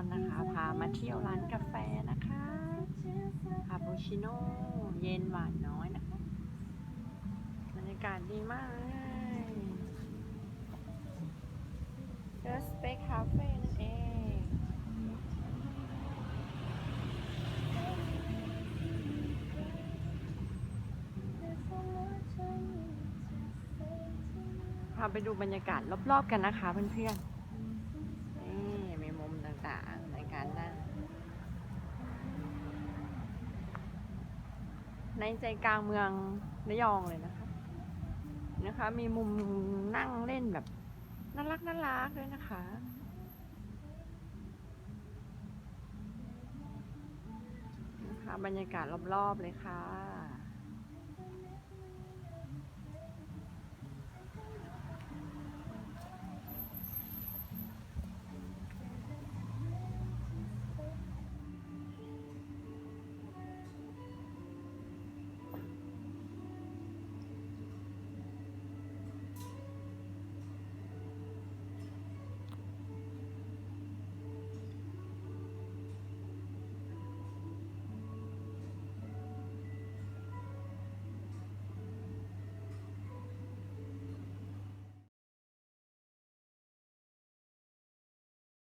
อนนะคะ พามาเที่ยวร้านกาแฟนะคะคาปูชิโน่เย็นหวานน้อยนะคะบรรยากาศดีมากเดสเปคคาเฟ่นั่นเองพาไปดูบรรยากาศรอบๆกันนะคะเพื่อนๆ ในใจกลางเมืองระยองเลยนะคะ นะคะ มีมุมนั่งเล่นแบบน่ารักน่ารักด้วยนะคะนะคะ บรรยากาศรอบๆเลยค่ะ